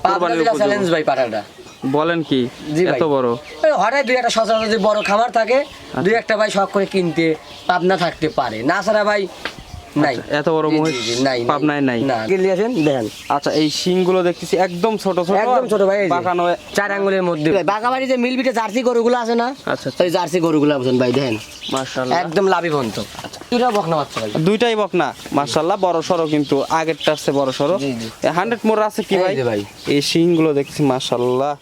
Challenge ভাই পাঠাটা বলেন কি এত বড়? হঠাৎ দুই একটা সচরাচর বড় খামার থাকে আচ্ছা। দুই একটা ভাই শখ করে কিনতে পাবনা থাকতে পারে। না ছাড়া ভাই নাই। আচ্ছা, এত বড় মহিষ নাই পাবনায় নাই? গেলে আছেন দেখেন। আচ্ছা এই শিংগুলো দেখতেছি একদম ছোট ছোট। একদম ছোট ভাই বাঁকানো চার আঙ্গুলের মধ্যে। বাগাবাড়ি যে মিলবিটে জার্সি গরুগুলো আছে না আচ্ছা আচ্ছা। ওই জার্সি গরুগুলো বুঝুন ভাই দেখেন। মাশাআল্লাহ। একদম লাভিবন্ত। দুইটা বকনা বাচ্চা ভাই। দুইটাই বকনা মাশাআল্লাহ। বড় সরো কিন্তু আগেরটার চেয়ে বড় সরো জি, জি। হান্ড্রেড মোর আছে কি ভাই। এই শিংগুলো দেখছি মাশাআল্লাহ।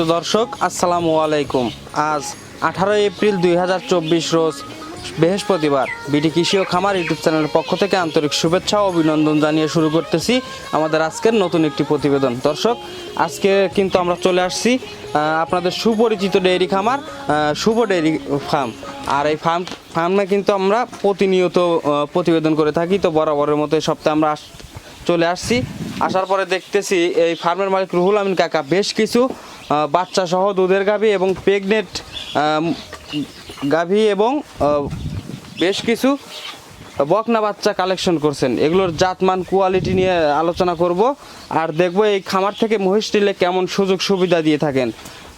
সম্মানিত দর্শক, আসসালামু আলাইকুম। আজ আঠারোই এপ্রিল দুই হাজার চব্বিশ রোজ বৃহস্পতিবার। বিটি কৃষি ও খামার ইউটিউব চ্যানেলের পক্ষ থেকে আন্তরিক শুভেচ্ছা ও অভিনন্দন জানিয়ে শুরু করতেছি আমাদের আজকের নতুন একটি প্রতিবেদন। দর্শক, আজকে কিন্তু আমরা চলে আসছি আপনাদের সুপরিচিত ডেইরি খামার শুভ ডেইরি ফার্ম। আর এই ফার্ম, ফার্মে কিন্তু আমরা প্রতিনিয়ত প্রতিবেদন করে থাকি। তো বরাবরের মতো এই সপ্তাহে আমরা চলে আসছি। আসার পরে দেখতেছি এই ফার্মের মালিক রুহুল আমিন কাকা বেশ কিছু বাচ্চা সহ দুধের গাভী এবং প্রেগনেন্ট গাভী এবং বেশ কিছু বকনা বাচ্চা কালেকশন করছেন। এগুলোর জাতমান কোয়ালিটি নিয়ে আলোচনা করব আর দেখব এই খামার থেকে মহিষ কেমন সুযোগ সুবিধা দিয়ে থাকেন।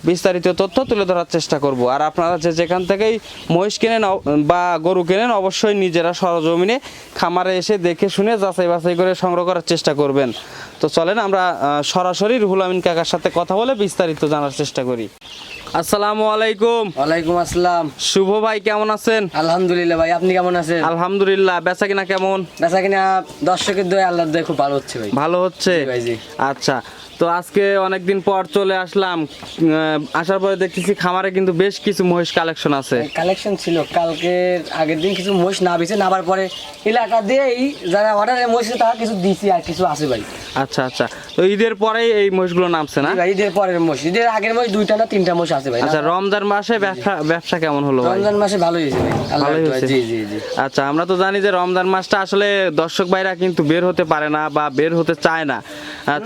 বিস্তারিত তথ্য তুলে ধরার চেষ্টা করব। আর আপনারা যে যেখান থেকেই মহিষ কেনেন বা গরু কেনেন অবশ্যই নিজেরা সরজমিনে খামারে এসে দেখে শুনে যাচাই বাছাই করে সংগ্রহ করার চেষ্টা করবেন। তো চলেন আমরা সরাসরি রুহুল আমিন কাকার সাথে কথা বলে বিস্তারিত জানার চেষ্টা করি। আসসালামু আলাইকুম। ওয়ালাইকুম আসসালাম। শুভ ভাই কেমন আছেন? আলহামদুলিল্লাহ ভাই আপনি কেমন আছেন? আলহামদুলিল্লাহ বেচা কিনা কেমন? বেচা কিনা দর্শকের দয়ে আল্লাহ দয়ে খুব ভালো হচ্ছে ভাই। ভালো হচ্ছে? আচ্ছা তো আজকে অনেকদিন পর চলে আসলাম আসার পরে দেখতেছি খামারে কিন্তু বেশ কিছু মহিষ কালেকশন আছে। কালেকশন ছিল। কালকে আগের দিন কিছু মহিষ না বেছে নাবার পরে এলাকা দিয়েই যারা অর্ডারে মহিষ তারা কিছু দিছি আর কিছু আছে ভাই। আচ্ছা আচ্ছা। তো ঈদের পরেই এই মহিষগুলো নামছে না? ঈদের পরের মহিষ। ঈদের আগের মহিষ দুইটা না তিনটা মহিষ আছে ভাই আচ্ছা রমজান মাসে ব্যবসা ব্যবসা কেমন হলো ভাই? রমজান মাসে ভালোই হয়েছে ভালোই হয়েছে? জি জি জি। আচ্ছা আমরা তো জানি যে রমজান মাসটা আসলে দর্শক ভাইরা কিন্তু বের হতে পারে না বা বের হতে চায় না।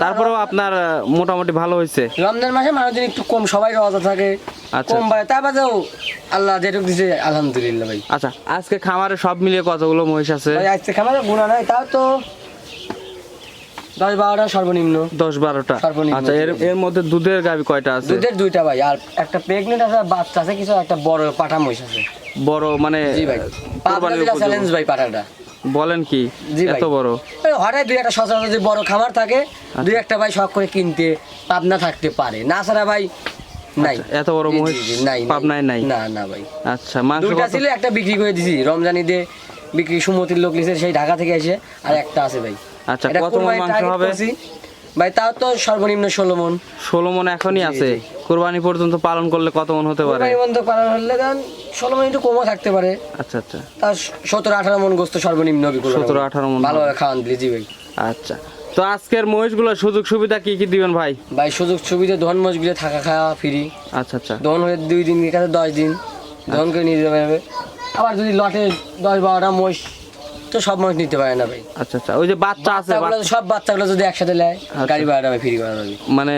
তারপরেও আপনার মোটামুটি ভালো হয়েছে। রমজান মাসে মানুষজন একটু কম সবাই রোজা থাকে আচ্ছা। কম তার বাদেও আল্লাহ যেটুকু দিছে আলহামদুলিল্লাহ ভাই। আচ্ছা আজকে খামারে সব মিলিয়ে কতগুলো মহিষ আছে? ভাই আজকে খামারে গুণা নাই তাও তো দশ বারোটা সর্বনিম্ন। দশ বারোটা। আচ্ছা এর এর মধ্যে দুধের গাভি কয়টা আছে? দুধের দুইটা ভাই আর একটা প্রেগনেন্ট আছে বাচ্চা আছে কিছু একটা বড় পাঠা মহিষ আছে। বড় মানে জি। চ্যালেঞ্জ ভাই পাঠাটা। বলেন কি এত বড়? হঠাৎ দুই একটা সচরাচর যদি বড় খামার থাকে আচ্ছা। দুই একটা ভাই শখ করে কিনতে পাবনা থাকতে পারে। না ছাড়া ভাই নাই। আচ্ছা, এত বড় মহিষ নাই নাই। পাবনায় নাই? না না ভাই। আচ্ছা মাংস দুইটা ছিল একটা বিক্রি করে দিছি। রমজানি দিয়ে বিক্রি সুমতির লোক লিখে সেই ঢাকা থেকে এসে আর একটা আছে ভাই। আচ্ছা, কত মাংস হবে? ভাই তাও তো সর্বনিম্ন ষোলো মন। ষোলো মন এখনই আছে। কোরবানি পর্যন্ত পালন করলে কত মন হতে পারে? কোরবানি বন্ধ পালন হলে দেন ষোলো মন একটু কমও থাকতে পারে। আচ্ছা আচ্ছা। তার সতেরো আঠারো মন গোস্ত সর্বনিম্ন। 17, 18 মণ ভালোভাবে খাওয়ান দিলে জি ভাই। আচ্ছা। তো আজকের মহিষগুলো সুযোগ সুবিধা কি কি দিবেন ভাই? ভাই সুযোগ সুবিধা দহন মজগুলো থাকা খাওয়া ফ্রি। আচ্ছা আচ্ছা। দহন হয়ে দুই দিন এখানে দশ দিন। দহন করে নিয়ে যাবে। আবার যদি লটে দশ বারোটা মোষ তো সব মোষ নিতে পারে না ভাই। আচ্ছা আচ্ছা ওই যে বাচ্চা আছে সব বাচ্চাগুলো যদি একসাথে নেয় গাড়ি ভাড়াটা ফ্রি করা যাবে। মানে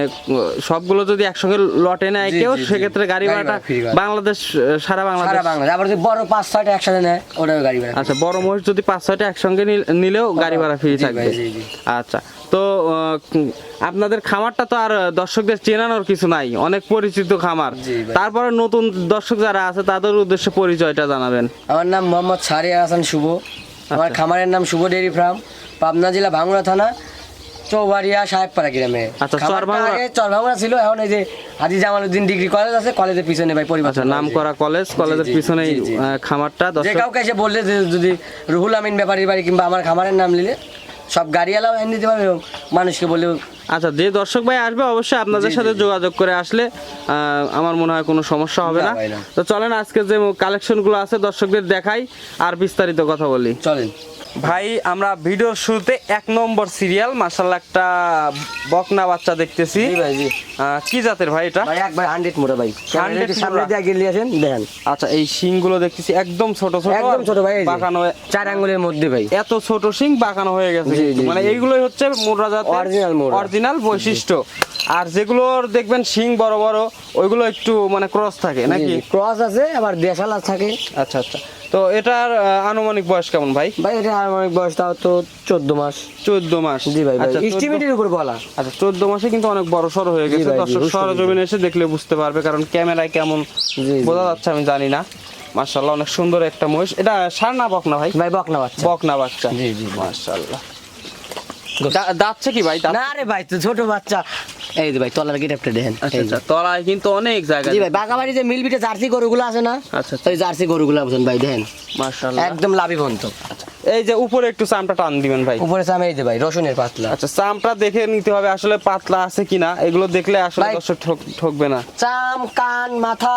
সবগুলো যদি একসঙ্গে লটে নেয় কেউ। সেক্ষেত্রে গাড়ি ভাড়াটা ভাড়া। বাংলাদেশ সারা বাংলাদেশ সারা বাংলাদেশ। আবার যদি বড় পাঁচ ছয়টা একসাথে নেয় ওটাও গাড়ি ভাড়া আচ্ছা বড় মহিষ যদি পাঁচ ছয়টা একসঙ্গে নিলেও গাড়ি ভাড়া ফ্রি থাকবে। জি, জি। আচ্ছা তো আপনাদের খামারটা তো আর দর্শকদের চেনানোর কিছু নাই অনেক পরিচিত খামার। তারপরে নতুন দর্শক যারা আছে তাদের উদ্দেশ্যে পরিচয়টা জানাবেন। আমার নাম মোহাম্মদ সারিয়া হাসান শুভ। আমার আচ্ছা। খামারের নাম শুভ ডেয়ারি ফার্ম পাবনা জেলা ভাঙ্গুড়া থানা চৌবাড়িয়া সাহেবপাড়া গ্রামে আগে চর চরভাঙ্গুড়া- ছিল এখন এই যে আজি জামালউদ্দিন ডিগ্রি কলেজ আছে কলেজের পিছনে ভাই পরিবার আচ্ছা নাম করা কলেজ কলেজের পিছনে। খামারটা যে কাউকে এসে বললে যে যদি রুহুল আমিন ব্যাপারী বাড়ি কিংবা আমার খামারের নাম নিলে সব গাড়িওয়ালাও এনে দিতে পারবে এবং মানুষকে বললেও আচ্ছা যে দর্শক ভাই আসবে অবশ্যই আপনাদের সাথে। যোগাযোগ করে আসলে আহ, আমার মনে হয় কোনো সমস্যা হবে না। তো চলেন আজকে যে কালেকশনগুলো আছে দর্শকদের দেখাই আর বিস্তারিত কথা বলি। চলেন। ভাই আমরা ভিডিওর শুরুতে এক নম্বর সিরিয়াল মাসাল্লাহ একটা বকনা বাচ্চা দেখতেছি। কি জাতের ভাই এটা? ভাই একবার হান্ড্রেড মোটা ভাই। সামনে দিয়ে গেলে আসেন দেখেন। আচ্ছা এই শিংগুলো দেখতেছি একদম ছোট ছোট। একদম ছোট ভাই এই বাঁকানো চার আঙ্গুলের মধ্যে ভাই। এত ছোট শিং বাঁকানো হয়ে গেছে মানে এইগুলোই হচ্ছে মোররা জাতের মোররা। অরিজিনাল বৈশিষ্ট্য। আর যেগুলোর দেখবেন শিং বড় বড় ওইগুলো একটু মানে ক্রস থাকে নাকি? ক্রস আছে আবার দেশাল থাকে। আচ্ছা আচ্ছা। তো এটার আনুমানিক বয়স কেমন ভাই? ভাই এটা আমার বয়স তাও তো চোদ্দ মাস। চোদ্দ মাস। জি ভাই আচ্ছা এস্টিমেটের উপর বলা আচ্ছা চোদ্দ মাসে কিন্তু অনেক বড় সড়ো হয়ে গেছে দর্শক বুঝতে সরজমিনে এসে দেখলে বুঝতে পারবে কারণ ক্যামেরায় কেমন বোঝা যাচ্ছে আমি জানি না। মার্শাল্লাহ অনেক সুন্দর একটা মহিষ। এটা সার না বক ভাই? ভাই বকনা বাচ্চা। বকনা বাচ্চা। জি, জি, জি। মার্শাল্লাহ দা- দাঁতছে কি ভাই? না রে ভাই তো ছোট বাচ্চা। এই যে ভাই তলার গেটআপটা দেখেন। আচ্ছা আচ্ছা তলায় কিন্তু অনেক জায়গা জি ভাই বাগাবাড়ি যে মিলবিটে জার্সি গরুগুলো আছে না আচ্ছা, আচ্ছা। ওই জার্সি গরুগুলো বুঝুন ভাই দেখেন। মাশাআল্লাহ। একদম লাভিবন্ত এই যে উপরে একটু চামটা টান দিবেন ভাই। উপরে চামে এই যে ভাই রসুনের পাতলা। আচ্ছা চামটা দেখে নিতে হবে আসলে পাতলা আছে কিনা। এগুলো দেখলে আসলে দর্শক ঠকবে না। চাম কান মাথা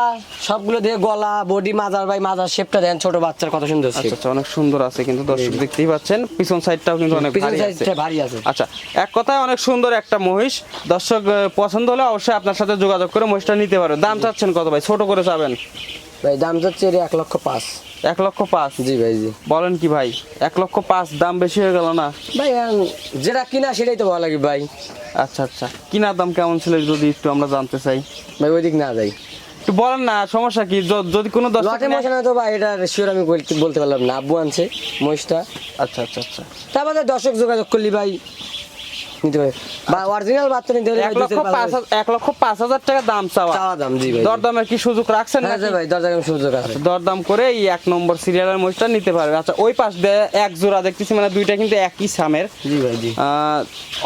সবগুলো দিয়ে গলা বডি মাজার ভাই মাজার শেপটা দেন ছোট বাচ্চার কত সুন্দর আচ্ছা আচ্ছা অনেক সুন্দর আছে কিন্তু দর্শক দেখতেই পাচ্ছেন পিছন সাইডটাও কিন্তু অনেক ভারী আছে। ভারী আছে। আচ্ছা এক কথায় অনেক সুন্দর একটা মহিষ। দর্শক পছন্দ হলে অবশ্যই আপনার সাথে যোগাযোগ করে মহিষটা নিতে পারো। দাম চাচ্ছেন কত ভাই? ছোট করে চাবেন। ভাই দাম এর এক লক্ষ পাঁচ। এক লক্ষ পাঁচ। জি ভাই জি। বলেন কি ভাই এক লক্ষ পাঁচ দাম বেশি হয়ে গেল না? ভাই যেটা কিনা সেটাই তো ভালো লাগে ভাই। আচ্ছা আচ্ছা। কিনার দাম কেমন ছিল যদি একটু আমরা জানতে চাই? ভাই ওই দিক না যাই একটু বলেন না সমস্যা কি? যদি কোনো লটে মশা না তো ভাই এটা শিওর আমি বলতে- বলতে পারলাম না। আব্বু আনছে মহিষটা। আচ্ছা আচ্ছা আচ্ছা। তারপরে দর্শক যোগাযোগ করলি ভাই। নিতে পারে। বা অরিজিনাল বাচ্চা নিতে হলে এক লক্ষ পাঁচ এক লক্ষ পাঁচ হাজার টাকা দাম চাওয়া। চাওয়া দাম জি ভাই। দরদামের কি সুযোগ রাখছেন হ্যাঁ? জি ভাই দরজা কেমন সুযোগ আছে। দরদাম করে এই এক নম্বর সিরিয়ালের মহিষটা নিতে পারবে। আচ্ছা ওই পাশ দিয়ে এক জোড়া দেখতেছি মানে দুইটা কিন্তু একই সামের জি ভাই জি।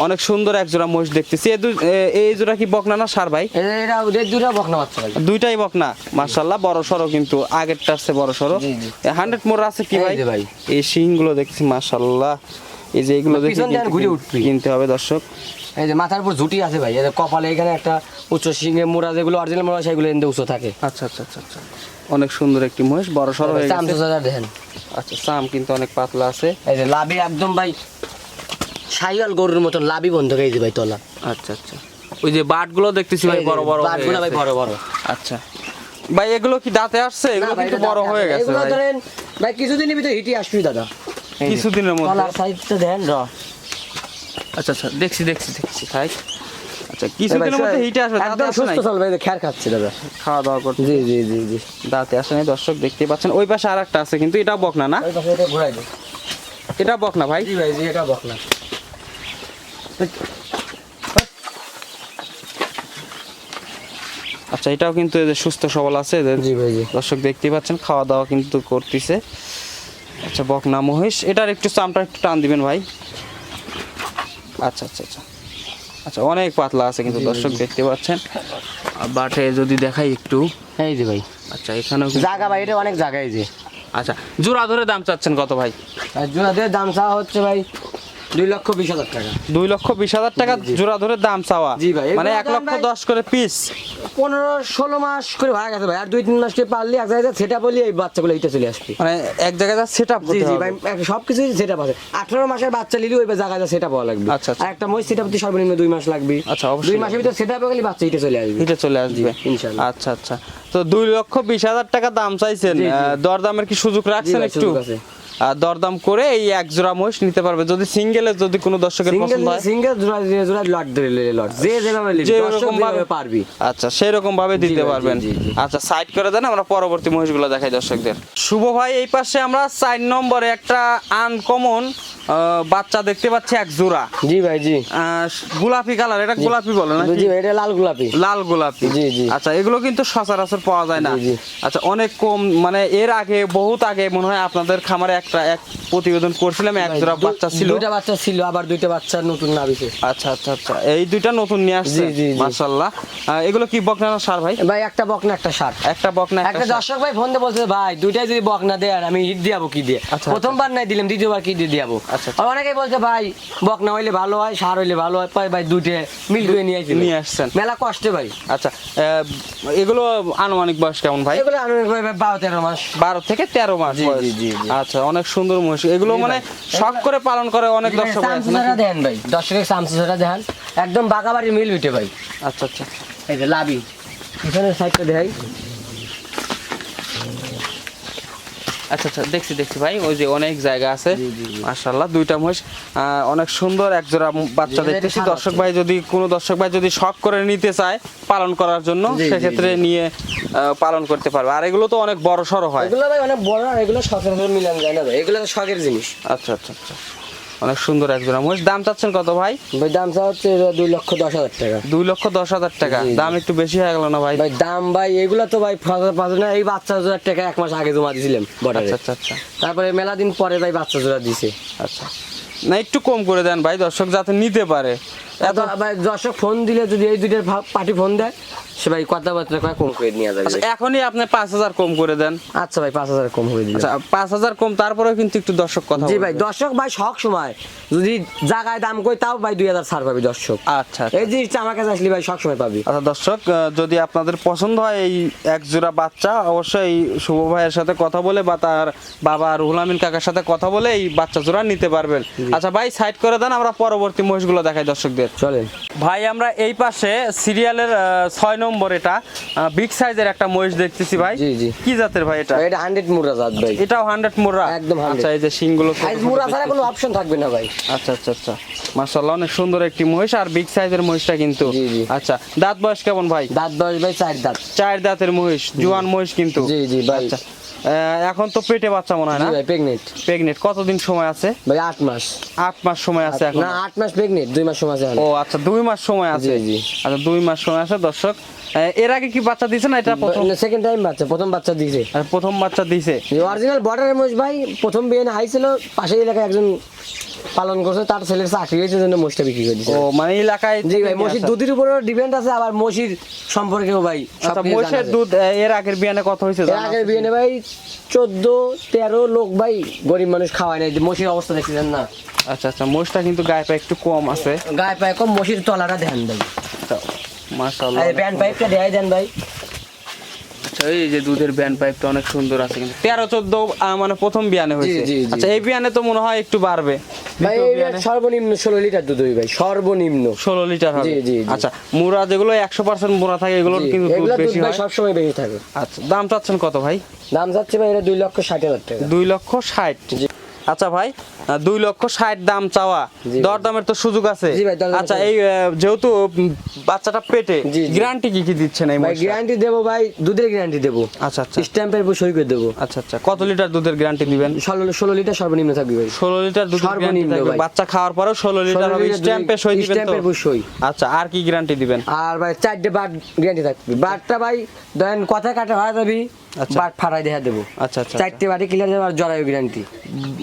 অনেক সুন্দর এক জোড়া মহিষ দেখতেছি। এই এই জোড়া কি বকনা না সার ভাই? এটা বকনা বাচ্চা ভাই। দুইটাই বকনা মার্শাল্লাহ বড় সড়ো কিন্তু আগেরটার চেয়ে বড় জি। হান্ড্রেড মোড় আছে কি ভাই? ভাই। এই শিংগুলো দেখছি মার্শাল্লাহ এই যে এগুলো ঘুরে উঠবি। কিনতে হবে দর্শক। এই যে মাথার উপর ঝুটি আছে ভাই কপালে এখানে একটা উচ্চ সিংহে মোড়া যেগুলো অরিজিনাল মোড়া সেগুলো এনে থাকে। আচ্ছা আচ্ছা আচ্ছা আচ্ছা। অনেক সুন্দর একটি মহিষ বড় সড়ো হয়ে গেছে। দেখেন। আচ্ছা সাম কিন্তু অনেক পাতলা আছে। এই যে লাভি একদম ভাই সাইয়াল গরুর মতন লাভি বন্ধ এই যে ভাই তলা। আচ্ছা আচ্ছা। ওই যে বাটগুলো দেখতেছি ভাই বড় বড় বাটগুলো ভাই বড় বড়। আচ্ছা। ভাই এগুলো কি দাঁতে আসছে? এগুলো কিন্তু বড় হয়ে। গেছে এগুলো ভাই। ধরেন ভাই কিছুদিনের ভিতরে হিটি আসবি দাদা। কিছুদিনের মধ্যে। তলার র। আচ্ছা আচ্ছা দেখছি দেখছি দেখছি আচ্ছা কিছুদিনের মধ্যে হিটে আসবে একদম সুস্থ চল ভাই খ্যার খাচ্ছে দাদা। খাওয়া দাওয়া করতে। জি জি জি জি। দাঁতে আসে নাই দর্শক দেখতে পাচ্ছেন। ওই পাশে আর একটা আছে কিন্তু এটা বক না? ওই পাশে এটা ঘুরাই দে। এটা বক না ভাই? জি ভাই জি এটা বকনা। আচ্ছা এটাও কিন্তু সুস্থ সবল আছে জি ভাই জি। দর্শক দেখতে পাচ্ছেন খাওয়া দাওয়া কিন্তু করতেছে। আচ্ছা বকনা মহেশ এটার একটু চামটা একটু টান দিবেন ভাই। আচ্ছা আচ্ছা আচ্ছা। আচ্ছা অনেক পাতলা আছে কিন্তু দর্শক দেখতে পাচ্ছেন। আর বাটে যদি দেখাই একটু। এই যে ভাই। আচ্ছা এখানেও জায়গা ভাই এটা অনেক জায়গায় যে। আচ্ছা জোড়া ধরে দাম চাচ্ছেন কত ভাই জোড়া ধরে দাম চাওয়া হচ্ছে ভাই দুই লক্ষ বিশ হাজার টাকা। দুই লক্ষ বিশ হাজার টাকা জোড়া ধরে দাম চাওয়া। জি ভাই, মানে এক লক্ষ দশ করে পিস পনেরো ষোলো মাস করে ভাড়া গেছে ভাই আর দুই তিন মাস করে পারলে এক জায়গায় সেটা বলি এই বাচ্চাগুলো এইটা চলে আসবে। মানে এক জায়গায় সেট আপ জি জি ভাই সব কিছুই সেটা আছে। আঠারো মাসের বাচ্চা নিলে ওই জায়গায় সেটা পাওয়া লাগবে। আচ্ছা, আচ্ছা। আর একটা মই সেটা সর্বনিম্ন দুই মাস লাগবে। আচ্ছা, অবশ্যই। দুই মাসের ভিতরে সেটা গেলে বাচ্চা এটা চলে আসবে। হিটে চলে আসবে। জি, ইনশাআল্লাহ। আচ্ছা আচ্ছা। তো দুই লক্ষ বিশ হাজার টাকা দাম চাইছেন। দরদামের কি সুযোগ রাখছেন একটু? দরদাম করে এই এক জোড়া মহিষ নিতে পারবে। যদি সিঙ্গেলে যদি কোনো দর্শকের পছন্দ হয়। সিঙ্গেল জোড়া জোড়া লট লট। যে যেভাবে নিবি, দর্শক ভাবে পারবি। আচ্ছা সেই রকম ভাবে দিতে পারবেন। আচ্ছা সাইড করে দেন আমরা পরবর্তী মহিষগুলো দেখাই দর্শকদের। শুভ ভাই এই পাশে আমরা চার নম্বরে একটা আনকমন বাচ্চা দেখতে পাচ্ছি এক জোড়া। জি ভাই জি। গোলাপি কালার এটা গোলাপি বলে না জি ভাই এটা লাল গোলাপি। লাল গোলাপি। জি, জি। আচ্ছা এগুলো কিন্তু সচরাচর পাওয়া যায় না। আচ্ছা অনেক কম মানে এর আগে বহুত আগে মনে হয় আপনাদের খামারে একটা এক প্রতিবেদন করছিলাম এক জোড়া বাচ্চা ছিল। দুইটা বাচ্চা ছিল আবার দুইটা বাচ্চা নতুন নাবিছে। আচ্ছা আচ্ছা আচ্ছা এই দুইটা নতুন নিয়ে আসছে? জি, জি। মাশাআল্লাহ। এগুলো কি বকনা না সার ভাই? ভাই একটা বকনা একটা শার্ট একটা বকনা একটা দর্শক ভাই ফোন দিয়ে বলছে ভাই দুইটাই যদি বক না দেয় আর আমি হিট দিয়াবো কি দিয়ে? আচ্ছা, প্রথমবার নাই দিলাম দ্বিতীয়বার কি দিয়ে দিয়াবো আচ্ছা। আর অনেকেই বলছে ভাই বকনা হইলে ভালো হয় সার হইলে ভালো হয়। ভাই দুইটে মিল করে নিয়ে আসি নিয়ে আসছেন। মেলা কষ্টে ভাই। আচ্ছা এগুলো আনুমানিক বয়স কেমন ভাই? এগুলো আমি ভাই বারো তেরো মাস। বারো থেকে তেরো মাস জি, জি, জি। আচ্ছা অনেক সুন্দর মহিষ। এগুলো মানে শখ করে পালন করে অনেক দর্শক? দেন ভাই। দর্শকের সামসুসারা দেন। একদম বাঁকাবাড়ি মিল উঠে ভাই। আচ্ছা আচ্ছা। এই যে লাভি পিছনের সাইডটা দেখাই। আচ্ছা আচ্ছা দেখছি দেখছি ভাই ওই যে অনেক জায়গা আছে। মাশাল্লাহ। দুইটা মহিষ। অনেক সুন্দর এক জোড়া বাচ্চা দেখতেছি। দর্শক ভাই যদি কোনো দর্শক ভাই যদি শখ করে নিতে চায় পালন করার জন্য সেক্ষেত্রে নিয়ে পালন করতে পারবে। আর এগুলো তো অনেক বড় সড়ো হয়। এগুলো ভাই অনেক বড় আর এগুলো সচরাচর মিলান যায় না ভাই। এগুলো শখের জিনিস। আচ্ছা আচ্ছা আচ্ছা। অনেক সুন্দর এক জোড়া। মহিষ দাম চাচ্ছেন কত ভাই? ভাই দাম চা হচ্ছে দুই লক্ষ দশ হাজার টাকা। দুই লক্ষ দশ হাজার টাকা। দাম একটু বেশি হয়ে গেল না ভাই? ভাই দাম ভাই এগুলো তো ভাই ফাঁসা না এই বাচ্চা জোড়ার টাকা এক মাস আগে জমা দিয়েছিলাম বর্ডারে আচ্ছা আচ্ছা আচ্ছা। তারপরে মেলা দিন পরে ভাই বাচ্চা জোড়া দিছে। আচ্ছা। না একটু কম করে দেন ভাই দর্শক যাতে নিতে পারে। এত ভাই দর্শক ফোন দিলে যদি এই দুইটার পার্টি ফোন দেয় সে ভাই কথাবার্তা কয় কম করে নিয়ে যাবে? আচ্ছা এখনই আপনি পাঁচ হাজার কম করে দেন। আচ্ছা ভাই পাঁচ হাজার কম করে দিলে আচ্ছা পাঁচ হাজার কম তারপরেও কিন্তু একটু দর্শক কথা জি ভাই দর্শক ভাই শখ সময়। যদি জায়গায় দাম কই তাও ভাই দুই হাজার ছাড় পাবি দর্শক। আচ্ছা আচ্ছা। এই জিনিসটা আমার কাছে আসলে ভাই সব সময় পাবি। আচ্ছা দর্শক যদি আপনাদের পছন্দ হয় এই এক জোড়া বাচ্চা অবশ্যই শুভ ভাইয়ের সাথে কথা বলে বা তার বাবা রুহুল আমিন কাকার সাথে কথা বলে এই বাচ্চা জোড়া নিতে পারবেন। আচ্ছা ভাই সাইড করে দেন আমরা পরবর্তী মহিষগুলো দেখাই দর্শকদের। চলেন। ভাই আমরা এই পাশে সিরিয়ালের ছয় নম্বর এটা। বিগ সাইজের একটা মহিষ দেখতেছি ভাই। জি, জি। কি জাতের ভাই এটা? এটা হান্ড্রেড মুরা জাত ভাই। এটাও হান্ড্রেড মুরা? একদম আচ্ছা এই যে শিংগুলো গুলো মুরা ছাড়া কোনো অপশন থাকবে না ভাই। আচ্ছা আচ্ছা আচ্ছা। মাশাআল্লাহ অনেক সুন্দর একটি মহিষ। আর বিগ সাইজের মহিষটা কিন্তু। জি, জি। আচ্ছা দাঁত বয়স কেমন ভাই? দাঁত বয়স ভাই চার দাঁত। চার দাঁতের মহিষ জোয়ান মহিষ কিন্তু। জি, জি, ভাই। আচ্ছা। এখন তো পেটে বাচ্চা মনে হয় না? প্রেগনেন্ট প্রেগনেন্ট কতদিন সময় আছে? ভাই 8 মাস। 8 মাস সময় আছে এখন? না 8 মাস প্রেগনেন্ট 2 মাস সময় আছে ও আচ্ছা 2 মাস সময় আছে। জি। আচ্ছা 2 মাস সময় আছে দর্শক। এর আগে কি বাচ্চা দিয়েছে না এটা প্রথম? সেকেন্ড টাইম বাচ্চা প্রথম বাচ্চা দিয়েছে আর প্রথম বাচ্চা দিয়েছে অরিজিনাল বর্ডারের মোষ ভাই প্রথম বিয়ে হাইছিল পাশের এলাকায় একজন পালন করছে তার ছেলের চাকরি হয়েছে জন্য মোষটা বিক্রি করে ও মানে এলাকায় জি ভাই মসির দুধের উপরেও ডিপেন্ড আছে আবার মসির সম্পর্কেও ভাই আচ্ছা যায়। দুধ এর আগের বিয়ানে কত হয়েছে এর আগের বিয়ে ভাই চোদ্দ তেরো লোক ভাই গরিব মানুষ খাওয়ায় নাই। মসির অবস্থা দেখছিলেন না? আচ্ছা আচ্ছা মহিষটা কিন্তু গায়ে পায়ে একটু কম আছে। গায়ে পায়ে কম মসির তলাটা দেন ভাই। মাশাআল্লাহ। এই প্যান্ট পাইপটা দেখাই দেন ভাই। আচ্ছা এই যে দুধের ব্যান্ড পাইপটা অনেক সুন্দর আছে কিন্তু। তেরো চোদ্দ মানে প্রথম বিয়ানে হয়েছে। আচ্ছা এই বিয়ানে তো মনে হয় একটু বাড়বে। ভাই সর্বনিম্ন ষোলো লিটার দুধ হই ভাই সর্বনিম্ন। ষোলো লিটার হবে। আচ্ছা মুরা যেগুলো একশো পার্সেন্ট মুরা থাকে এগুলোর কিন্তু দুধ বেশি হয়। সবসময় বেশি থাকে। আচ্ছা দাম চাচ্ছেন কত ভাই? দাম যাচ্ছে ভাই এটা দুই লক্ষ ষাট হাজার টাকা। দুই লক্ষ ষাট। জি। আচ্ছা ভাই দুই লক্ষ ষাট দাম চাওয়া। দরদামের তো সুযোগ আছে। আচ্ছা এই যেহেতু বাচ্চাটা পেটে। গ্যারান্টি কি কি দিচ্ছেন এই গ্যারান্টি দেবো ভাই দুধের গ্যারান্টি দেবো। আচ্ছা আচ্ছা। স্ট্যাম্পের উপর সই করে দেবো। আচ্ছা আচ্ছা। কত লিটার দুধের গ্যারান্টি দিবেন? ষোলো লিটার সর্বনিম্ন থাকবে ভাই। ষোলো লিটার দুধ সর্বনিম্ন থাকবে। বাচ্চা খাওয়ার পরেও ষোলো লিটার 16 হবে স্ট্যাম্পে সই দিবেন তো? স্ট্যাম্পের উপর সই। আচ্ছা আর কি গ্যারান্টি দিবেন? আর ভাই চারটে বাট গ্যারান্টি থাকবে। বাটটা ভাই ধরেন কথা কাটা হয়ে যাবি আচ্ছা। বাট ফাটাই দেখা দেবো। আচ্ছা আচ্ছা চারটে বাটে ক্লিয়ার যাবে আর জরায়ু গ্যারান্টি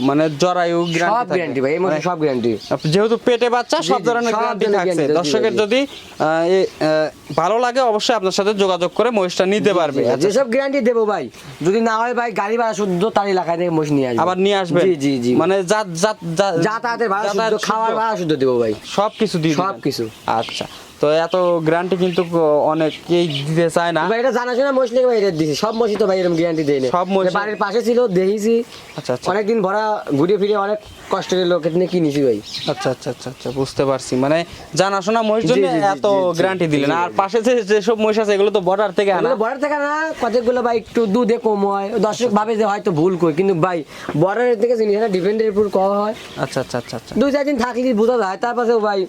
মানে জরায়ু সব গ্যারান্টি গ্যারান্টি ভাই এই মধ্যে সব গ্যারান্টি যেহেতু পেটে বাচ্চা সব ধরনের গ্যারান্টি থাকছে। দর্শকের যদি আহ, এ, আহ, ভালো লাগে অবশ্যই আপনার সাথে যোগাযোগ করে মহিষটা নিতে পারবে। যেসব গ্যারান্টি দেবো ভাই যদি না হয় ভাই গাড়ি ভাড়া শুদ্ধ তার এলাকায় থেকে মোষ নিয়ে আসবে। আবার নিয়ে আসবে? জি জি জি। মানে যাত যা- যাতায়াতের ভাড়া শুদ্ধ খাওয়ার ভাড়া শুদ্ধ দেবো ভাই। সব কিছু দিয়ে সব কিছু। আচ্ছা। তো এত গ্যারান্টি কিন্তু অনেকেই দিতে চায় না। ভাই এটা জানাশোনা মোষ লেগে ভাই এটা দিছি। সব মোষই তো ভাই এরকম গ্যারান্টি দেয় না। সব মোষই- বাড়ির পাশে ছিল দেখেছি। আচ্ছা আচ্ছা। অনেকদিন ভরা ঘুরে ফিরে অনেক কষ্টের লোকের নিয়ে কিনেছি ভাই। আচ্ছা আচ্ছা আচ্ছা আচ্ছা বুঝতে পারছি। মানে জানাশোনা মহিষ জন্য এত গ্যারান্টি দিলেন। আর পাশে যে যেসব মহিষ আছে এগুলো তো বর্ডার থেকে আনা। বর্ডার থেকে না কতগুলো ভাই একটু দুধে কম হয় দর্শক ভাবে যে হয়তো ভুল কই কিন্তু ভাই বর্ডারের থেকে জিনিসটা ডিপেন্ডের উপর কম হয়। আচ্ছা আচ্ছা আচ্ছা আচ্ছা। দুই চার দিন থাকলে বোঝা যায় তারপরে ভাই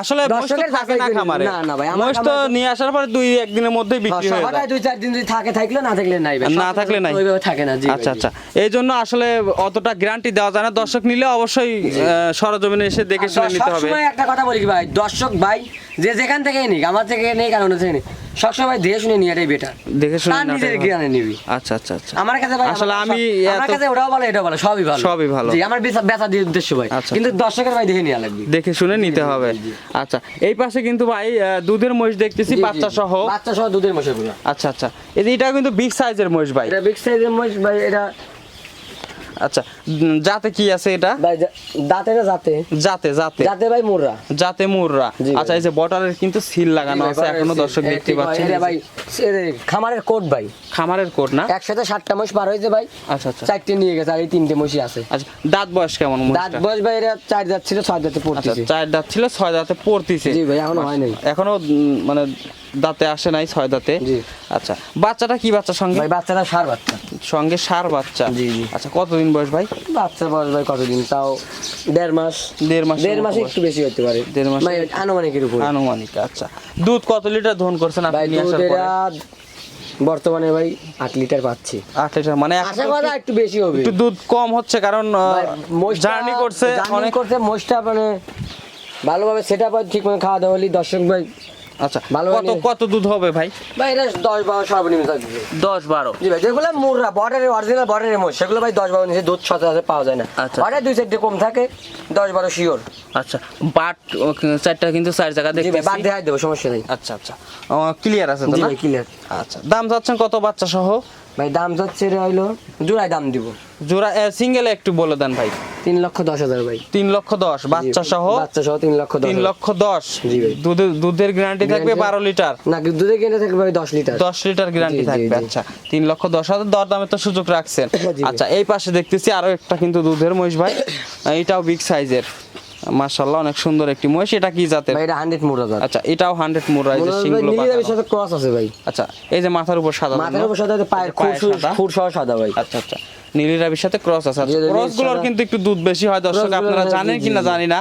আসলে দর্শকের থাকে না খামারে। না, না ভাই, মহিষ তো নিয়ে আসার পরে দুই একদিনের মধ্যেই বিক্রি হয়ে যায়। দুই চার দিন যদি থাকে থাকলে না থাকলে নাই। না থাকলে নাই? ওইভাবে থাকে না জি আচ্ছা আচ্ছা। এই জন্য আসলে অতটা গ্যারান্টি দেওয়া যায় না। দর্শক নিলে অবশ্যই সরজমিনে এসে দেখে শুনে নিতে হবে। একটা কথা বলি ভাই দর্শক ভাই যে যেখান থেকে নিক আমার থেকে নেই কারণ নিক সবসময় দেখে শুনে নিয়ে এটাই বেটার দেখে শুনে তার নিজের জ্ঞানে নিবি। আচ্ছা আচ্ছা আচ্ছা। আমার কাছে ভাই আসলে আমি আমার কাছে ওটাও ভালো এটাও ভালো সবই ভালো। সবই ভালো। জি আমার বেচা বেচা দিয়ে উদ্দেশ্য ভাই। আচ্ছা। কিন্তু দর্শকের ভাই দেখে নেওয়া লাগবে। দেখে শুনে নিতে হবে। আচ্ছা এই পাশে কিন্তু ভাই দুধের মহিষ দেখতেছি বাচ্চা সহ বাচ্চা সহ দুধের মশাগুলো আচ্ছা আচ্ছা। এটা কিন্তু বিগ সাইজের মহিষ ভাই। এটা বিগ সাইজের মহিষ ভাই এটা আচ্ছা জাতে কি আছে এটা? ভাই দাঁতে না যাতে জাতে জাতে। যাতে ভাই মোররা। জাতে মুররা। আচ্ছা এই যে বর্ডারের কিন্তু সিল লাগানো আছে এখনও দর্শক দেখতে পাচ্ছেন। এটা ভাই খামারের কোট ভাই। খামারের কোট না? একসাথে সাতটা মোষ পার হয়েছে ভাই। আচ্ছা আচ্ছা। চারটে নিয়ে গেছে আর এই তিনটে মশি আছে। আচ্ছা দাঁত বয়স কেমন দাঁত বয়স ভাই এরা চার দাঁত ছিল ছয় দাঁতে আচ্ছা পড়তেছে। চার দাঁত ছিল ছয় দাঁতে পড়তিছে। জি ভাই, এখনও হয় নাই। এখনও মানে দাঁতে আসে নাই ছয় দাঁতে। আচ্ছা বাচ্চাটা কি বাচ্চা সঙ্গে? ভাই বাচ্চাটা সার বাচ্চা। সঙ্গে সার বাচ্চা? জি, জি। আচ্ছা কতদিন বয়স ভাই? বাচ্চা বয়স ভাই কতদিন? তাও দেড় মাস। দেড় মাস দেড় মাস একটু বেশি হতে পারে। দেড় মাস ভাই আনুমানিকের উপর। আনুমানিক আচ্ছা। দুধ কত লিটার ধন করছেন আপনি আসার পরে? বর্তমানে ভাই আট লিটার পাচ্ছি। আট লিটার মানে আশা করা একটু বেশি হবে। একটু দুধ কম হচ্ছে কারণ জার্নি করছে জার্নি অনেক। করছে মোষটা মানে ভালোভাবে সেটা পাই ঠিক মতো খাওয়া দাওয়া হলি দর্শক ভাই আচ্ছা কত কত দুধ হবে ভাই? ভাই এটা দশ বারো সর্বনিম্ন থাকবে দশ বারো। জি ভাই যেগুলো মুররা বর্ডারের অরিজিনাল বর্ডারের মোষ সেগুলো ভাই দশ বারো নিচে দুধ সচরাচর পাওয়া যায় না। আচ্ছা। দুই চারটে কম থাকে দশ বারো শিওর আচ্ছা বাট চারটা কিন্তু চার জায়গা বাদ দেবো সমস্যা নেই। আচ্ছা আচ্ছা। ক্লিয়ার আছে তো না? ক্লিয়ার আচ্ছা দাম চাচ্ছেন কত বাচ্চা সহ ভাই দাম যাচ্ছে এটা হইল জোড়ায় দাম দিব। জোড়া সিঙ্গেল একটু বলে দেন ভাই। তিন লক্ষ দশ হাজার ভাই। তিন লক্ষ দশ বাচ্চা সহ? বাচ্চা সহ তিন লক্ষ তিন লক্ষ দশ? জি ভাই। দুধের দুধের গ্যারান্টি থাকবে বারো লিটার? না দুধে কিনে থাকবে ভাই দশ লিটার। দশ লিটার গ্যারান্টি থাকবে আচ্ছা। তিন লক্ষ দশ হাজার দর দামে তো সুযোগ রাখছেন। আচ্ছা এই পাশে দেখতেছি আরও একটা কিন্তু দুধের মহিষ ভাই। এটাও বিগ সাইজের মাশাল্লাহ অনেক সুন্দর একটি মহিষ। এটা কি জাতের? ভাই এটা হান্ড্রেড মুরা জাত। আচ্ছা এটাও হান্ড্রেড মুরা এই যে সিংগুলো সাথে ক্রস আছে ভাই। আচ্ছা এই যে মাথার উপর সাদা মাথার উপর সাদা পায়ের খুর। খুর সহ সাদা ভাই। আচ্ছা আচ্ছা। নীলি রাবির সাথে ক্রস আছে। ক্রসগুলোর কিন্তু একটু দুধ বেশি হয় দর্শক আপনারা জানেন জি, কিনা জানি না।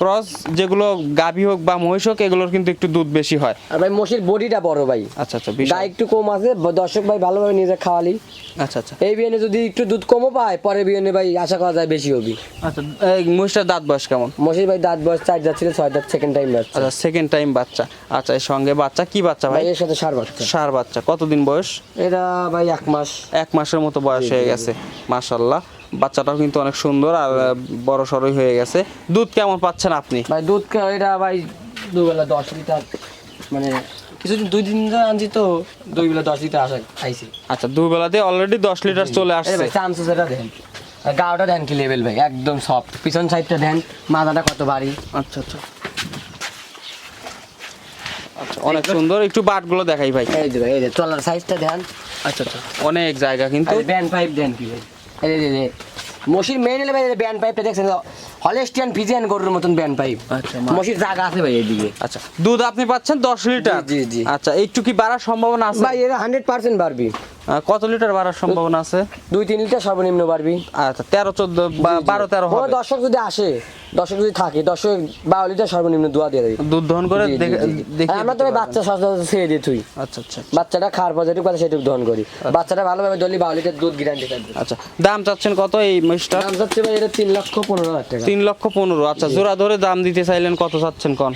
ক্রস যেগুলো গাভী হোক বা মহিষ হোক এগুলোর কিন্তু একটু দুধ বেশি হয়। আর ভাই মোষের বডিটা বড় ভাই। আচ্ছা আচ্ছা। গায়ে একটু কম আছে দর্শক ভাই ভালোভাবে নিজে খাওয়ালি। আচ্ছা আচ্ছা। এই বিয়ানে যদি একটু দুধ কমও পায় পরে বিয়ানে ভাই আশা করা যায় বেশি হবে। আচ্ছা এই মহিষটার দাঁত বয়স কেমন? মোষের ভাই দাঁত বয়স চার দাঁত ছিল ছয় দাঁত সেকেন্ড টাইম বাচ্চা। আচ্ছা সেকেন্ড টাইম বাচ্চা। আচ্ছা এর সঙ্গে বাচ্চা কি বাচ্চা ভাই? ভাই এর সাথে সার বাচ্চা। সার বাচ্চা। কতদিন বয়স? এটা ভাই এক মাস। এক মাসের মতো বয়স হয়ে গেছে। মাশাল্লাহ বাচ্চাটাও কিন্তু অনেক সুন্দর আর বড় সড়ই হয়ে গেছে। দুধ কেমন পাচ্ছেন আপনি? ভাই দুধ এটা ভাই দুবেলা দশ লিটার মানে কিছুদিন দুই দিন ধরে আনছি তো দুই বেলা দশ লিটার আসা আইছি। আচ্ছা দুবেলা দিয়ে অলরেডি দশ লিটার চলে আসছে। ভাই চামচুস এটা দেন। গাওটা দেন কি লেভেল ভাই? একদম সফট পিছন সাইডটা দেন মাথাটা কত ভারী। আচ্ছা আচ্ছা। আচ্ছা অনেক সুন্দর। একটু বাটগুলো দেখাই ভাই। এই যে ভাই এই যে চলার সাইজটা দেন। আচ্ছা আচ্ছা। অনেক জায়গা কিন্তু। ব্যান্ড পাইপ দেন কি? মসির মেন এলে ভাই ব্যান্ড পাইপটা দেখছেন হলেস্টিয়ান ফিজিয়ান গরুর মতন ব্যান্ড পাইপ আচ্ছা মসির জায়গা আছে ভাই এইদিকে আচ্ছা দুধ আপনি পাচ্ছেন দশ লিটার? জি, জি। আচ্ছা একটু কি বাড়ার সম্ভাবনা আছে? ভাই এরা হান্ড্রেড পার্সেন্ট বাড়বি। কত লিটার বাড়ার সম্ভাবনা আছে? দুই তিন লিটার সর্বনিম্ন বাড়বি। আচ্ছা তেরো চোদ্দ বা বারো তেরো হবে। দর্শক যদি আসে দর্শক যদি থাকে দর্শক বারো লিটার সর্বনিম্ন দোয়া দিয়ে দেবে। দুধ দহন করে দেখে- আমরা তো বাচ্চা সচরাচর ছেড়ে দিয়ে থুই। আচ্ছা আচ্ছা বাচ্চাটা খাওয়ার পর যেটুকু পারে সেটুকু দহন করি। বাচ্চাটা ভালোভাবে দলি বারো লিটার দুধ গ্যারান্টি থাকবে আচ্ছা দাম চাচ্ছেন কত এই মহিষটা দাম চাচ্ছে ভাই এটা তিন লক্ষ পনেরো হাজার টাকা। তিন লক্ষ পনেরো আচ্ছা জোড়া ধরে দাম দিতে চাইলেন কত চাচ্ছেন কন?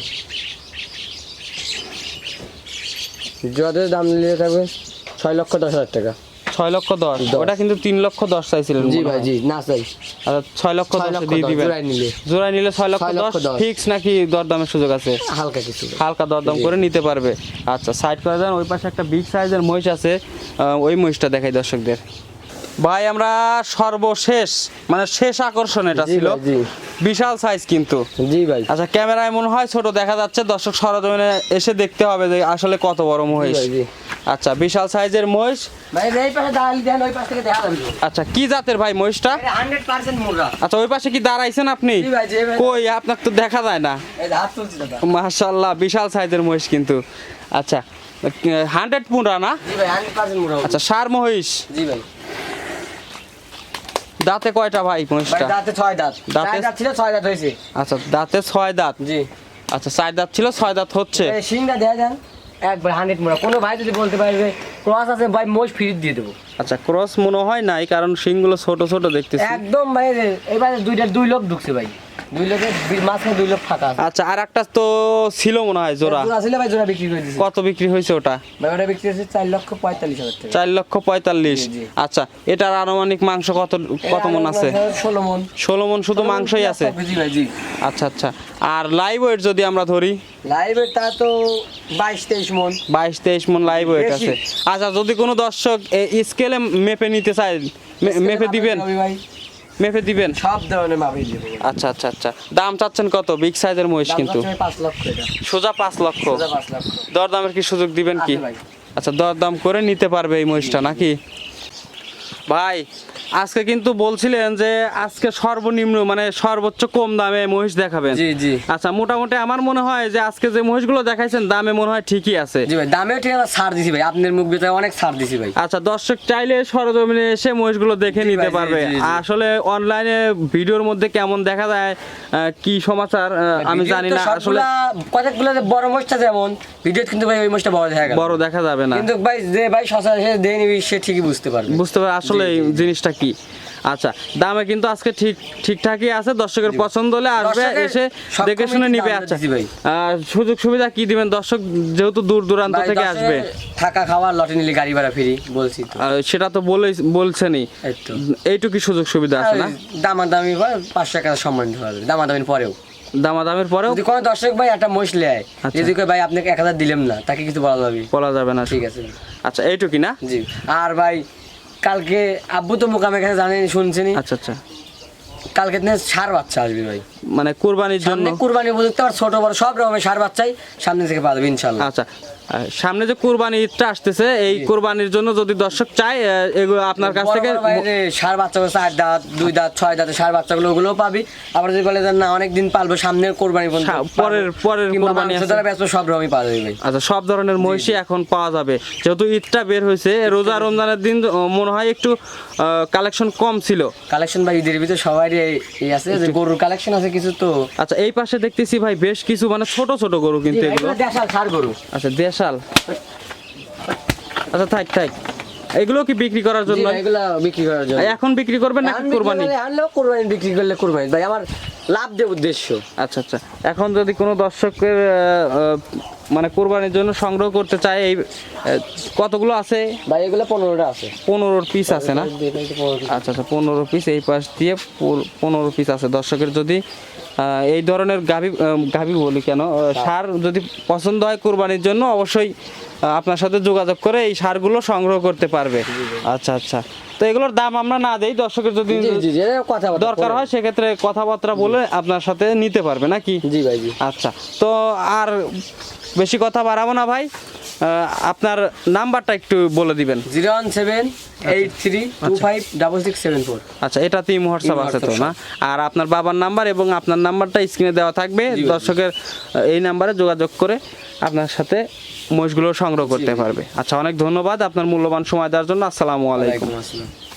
জোড়া ধরে দাম নিলে থাকবে ছয় লক্ষ দশ হাজার টাকা। ছয় লক্ষ দশ। ওটা কিন্তু তিন লক্ষ দশ চাইছিলেন জি ভাই জি না চাই। আচ্ছা ছয় লক্ষ দশ দিয়ে দিবেন। জোড়ায় নিলে। ছয় লক্ষ দশ? ফিক্স নাকি দরদামের সুযোগ আছে? হালকা কিছু। হালকা দরদাম করে নিতে পারবে। আচ্ছা সাইড করে দেন ওই পাশে একটা বিগ সাইজের মহিষ আছে। ওই মহিষটা দেখাই দর্শকদের। ভাই আমরা সর্বশেষ মানে শেষ আকর্ষণ এটা ছিল। জি। বিশাল সাইজ কিন্তু। জি ভাই। আচ্ছা ক্যামেরায় মনে হয় ছোট দেখা যাচ্ছে। দর্শক সরজমিনে এসে দেখতে হবে যে আসলে কত বড় মহিষ। আচ্ছা বিশাল সাইজের মহিষ। ভাই এই পাশে দাঁড়ালি দেন ওই পাশ থেকে দেখা আচ্ছা কি জাতের ভাই মহিষটা? আচ্ছা ওই পাশে কি দাঁড়াইছেন আপনি। কই আপনার তো দেখা যায় না। এই যে হাত তুলছি দাদা মাশাল্লাহ বিশাল সাইজের মহিষ কিন্তু। আচ্ছা হান্ড্রেড পুনরা না? আচ্ছা সার মহিষ। জি ভাই। দাঁতে কয়টা ভাই মহিষটা? দাঁতে ছয় দাঁত। দাঁতে- ছিল ছয় দাঁত হয়েছে। আচ্ছা দাঁতে ছয় দাঁত। জি। আচ্ছা চার দাঁত ছিল ছয় দাঁত হচ্ছে। এই সিংটা দেয়া দেন। একবার হান্ড্রেড মোড়া। কোনো ভাই যদি বলতে পারবে ক্রস আছে ভাই মোষ ফ্রি দিয়ে দেবো। আচ্ছা ক্রস মনে হয় নাই কারণ শিংগুলো ছোট ছোট দেখতেছি। একদম ভাই এবারে দুইটা দুই লোক ঢুকছে ভাই। দুই লোকের মাঝখানে দুই লোক ফাঁকা আচ্ছা আর একটা তো ছিল মনে হয় জোড়া। জোড়া ছিল ভাই জোড়া বিক্রি করে দিয়েছি কত বিক্রি হয়েছে ওটা? ভাই ওটা বিক্রি হয়েছে চার লক্ষ পঁয়তাল্লিশ হাজার টাকা। চার লক্ষ পঁয়তাল্লিশ। জি, জি। আচ্ছা এটার আনুমানিক মাংস কত কত মন আছে? ষোলো মন। ষোলো মন শুধু মাংসই আছে? আচ্ছা আচ্ছা। আর লাইভ ওয়েট যদি আমরা ধরি? তা তো বাইশ তেইশ মন। বাইশ তেইশ মন লাইভ ওয়েট আছে। আচ্ছা যদি কোনো দর্শক স্কেলে মেপে নিতে চায় মেপে দিবেন? ভাই। মেপে দিবেন? সব ধরনের মাপই দিব। আচ্ছা আচ্ছা আচ্ছা। দাম চাচ্ছেন কত? বিগ সাইজের মহিষ কিন্তু। সোজা পাঁচ লক্ষ? সোজা পাঁচ লক্ষ। দরদামের কি সুযোগ দিবেন কি। আচ্ছা দরদাম করে নিতে পারবে এই মহিষটা নাকি? ভাই আজকে কিন্তু বলছিলেন যে আজকে সর্বনিম্ন মানে সর্বোচ্চ কম দামে মহিষ দেখাবেন। জি জি। আচ্ছা মোটামুটি আমার মনে হয় যে আজকে যে মহিষগুলো দেখাইছেন দামে মনে হয় ঠিকই আছে। জি ভাই দামেও ঠিক আছে ছাড় দিছি ভাই। আপনার মুখ বেতায় অনেক ছাড় দিছি ভাই। আচ্ছা দর্শক চাইলে সরজমিনে এসে মহিষগুলো দেখে নিতে পারবে। আসলে অনলাইনে ভিডিওর মধ্যে কেমন দেখা যায় কি সমাচার আমি জানি না। আসলে কতগুলো যে বড় মহিষটা যেমন ভিডিও কিন্তু ভাই ওই মোষটা বড় দেখা বড় দেখা যাবে না। কিন্তু ভাই যে ভাই সচরাচর দিয়ে নিবি সে ঠিকই বুঝতে পারবে। বুঝতে পারবে আসলে জিনিসটা কি? আচ্ছা দামে কিন্তু আজকে ঠিক ঠিকঠাকই আছে দর্শকের পছন্দ হলে আসবে এসে দেখে শুনে নিবে আচ্ছা। সুযোগ সুবিধা কি দিবেন? দর্শক যেহেতু দূর দূরান্ত থেকে আসবে। থাকা খাওয়া লটে নিলে গাড়ি ভাড়া ফ্রি বলছি সেটা তো বলে বলছেনই। এই এইটুকু সুযোগ সুবিধা আছে না? দামাদামি পাঁচশো টাকা সম্মান দামাদামির পরেও। দামাদামের পরেও? যদি কোনো দর্শক ভাই একটা মোষ নেয় আচ্ছা। যদি কয় ভাই আপনাকে এক হাজার দিলাম না তাকে কিছু বলা যাবে। বলা যাবে না ঠিক আছে। আচ্ছা এইটুকি না? জি। আর ভাই কালকে আব্বু তো মোকামের কাছে জানেন শুনছেনি। আচ্ছা আচ্ছা। কালকে দিনে সার বাচ্চা আসবে ভাই। মানে কুরবানির জন্য? কোরবানি উপযুক্ত আর ছোট বড় সব রকমের সার বাচ্চাই সামনে থেকে পাবে ইনশাল্লাহ আচ্ছা। সামনে যে কুরবানি ঈদটা আসতেছে এই কুরবানির জন্য যদি দর্শক চায় এগুলো আপনার কাছ থেকে সার বাচ্চাগুলো চার দাঁত দুই দাঁত ছয় দাঁতের সার বাচ্চাগুলো ওগুলোও পাবি। আবার যদি বলে যে না অনেক দিন পালবো সামনের কোরবানি। পরের- পরের কোরবানি আছে। সব রকমই পাওয়া যাবে আচ্ছা সব ধরনের মহিষই এখন পাওয়া যাবে। যেহেতু ঈদটা বের হয়েছে রোজা রমজানের দিন মনে হয় একটু কালেকশন কম ছিল। কালেকশন ভাই ঈদের ভিতরে সবারই এই- আছে যে গরুর কালেকশন আছে কিছু তো। আচ্ছা এই পাশে দেখতেছি ভাই বেশ কিছু মানে ছোট ছোট গরু কিন্তু এগুলো। এগুলো দেশাল সার গরু। আচ্ছা দেশাল। আচ্ছা থাক থাক। এগুলো কি বিক্রি করার জন্য? এগুলো বিক্রি করার জন্য। এখন বিক্রি করবেন নাকি কোরবানি? আনলেও কোরবানি বিক্রি করলে কোরবানি। ভাই আমার লাভ দেব উদ্দেশ্য। আচ্ছা আচ্ছা। এখন যদি কোনো দর্শকের মানে কোরবানির জন্য সংগ্রহ করতে চায় এই কতগুলো আছে? ভাই এগুলো পনেরোটা আছে। পনেরোর পিস আছে না? দেখবেন তো 15 টা। আচ্ছা আচ্ছা পনেরো পিস এই পাশ দিয়ে পনেরো পিস আছে। দর্শকের যদি এই ধরনের গাভি গাভি বলি কেন সার যদি পছন্দ হয় কোরবানির জন্য অবশ্যই আপনার সাথে যোগাযোগ করে এই সারগুলো সংগ্রহ করতে পারবে। আচ্ছা আচ্ছা। তো এগুলোর দাম আমরা না দেই দর্শকের যদি দরকার হয় সেক্ষেত্রে কথাবার্তা বলে আপনার সাথে নিতে পারবে নাকি? জি ভাই আচ্ছা তো আর বেশি কথা বাড়াবো না ভাই। আপনার নাম্বারটা একটু বলে দিবেন। Zero one seven eight three two five double six seven four. আচ্ছা এটাতেই হোয়াটসঅ্যাপ আছে তো না? আর আপনার বাবার নাম্বার এবং আপনার নাম্বারটা স্ক্রিনে দেওয়া থাকবে। দর্শকের এই নাম্বারে যোগাযোগ করে আপনার সাথে মহিষগুলো সংগ্রহ করতে পারবে। আচ্ছা অনেক ধন্যবাদ আপনার মূল্যবান সময় দেওয়ার জন্য। আসসালামু আলাইকুম। আসসালাম।